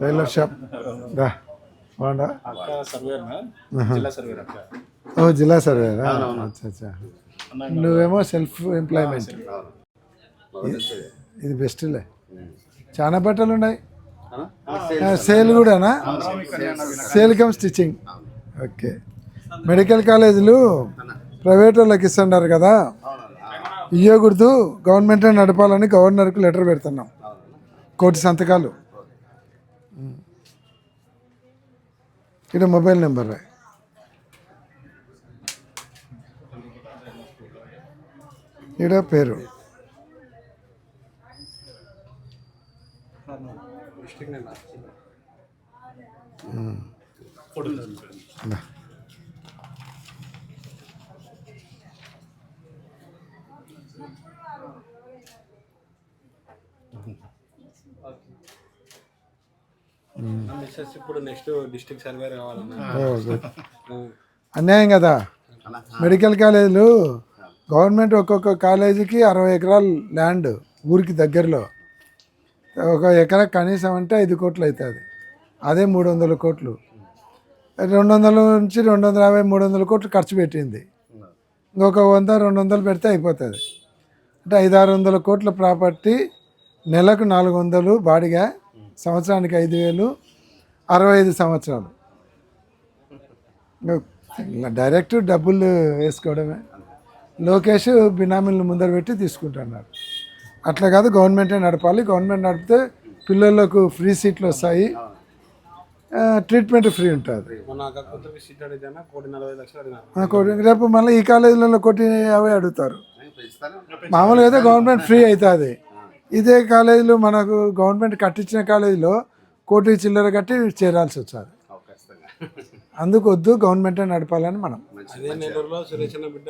Tailor shop. రా బాగుండా? ఓ జిల్లా సర్వేరా అచ్చా అచ్చా. నువ్వేమో సెల్ఫ్ ఎంప్లాయ్మెంట్. ఇది బెస్ట్లే చాలా బట్టలు ఉన్నాయి. సేల్ కూడానా? Sale cum stitching. Okay. Medical కాలేజీలు ప్రైవేట్ వాళ్ళకి ఇస్తున్నారు కదా. ఇవ్వకూడదు గవర్నమెంటే నడపాలని గవర్నర్కి లెటర్ పెడుతున్నాం. కోటి సంతకాలు. ఇది మొబైల్ నెంబర్ రా ఈడ పేరు దా. మిస్సెస్ ఇప్పుడు నెక్స్ట్ డిస్ట్రిక్ట్. అన్యాయం కదా? మెడికల్ కాలేజీలు గవర్నమెంట్ ఒక్కొక్క కాలేజీకి అరవై ఎకరాలు ల్యాండ్ ఊరికి దగ్గరలో. ఒక ఎకరా కనీసం అంటే ఐదు కోట్లు అవుతుంది అదే మూడు వందల కోట్లు. రెండు వందల నుంచి రెండు వందల యాభై మూడు వందల కోట్లు ఖర్చు పెట్టింది. ఇంకొక వంద రెండు వందలు పెడితే అయిపోతుంది. అంటే ఐదు ఆరు వందల కోట్ల ప్రాపర్టీ నెలకు నాలుగు వందలు బాడిగా సంవత్సరానికి ఐదు వేలు అరవై ఐదు సంవత్సరాలు. డైరెక్ట్ డబ్బులు వేసుకోవడమే. లోకేష్ బినామీలను ముందర పెట్టి తీసుకుంటున్నారు. అట్లా కాదు గవర్నమెంటే నడపాలి. గవర్నమెంట్ నడిపితే పిల్లలకు ఫ్రీ సీట్లు వస్తాయి. ట్రీట్మెంట్ ఫ్రీ ఉంటుంది. రేపు మళ్ళీ ఈ కాలేజీలలో కోటి యాభై అడుగుతారు. మామూలుగా అయితే గవర్నమెంట్ ఫ్రీ అవుతుంది. ఇదే కాలేజీలో మనకు గవర్నమెంట్ కట్టించిన కాలేజీలో కోటి చిల్లర కట్టి చేరాల్సి వచ్చారు. అందుకు వద్దు గవర్నమెంటే నడపాలని మనం. అదే నెల్లూరులో సురేష్ బిడ్డ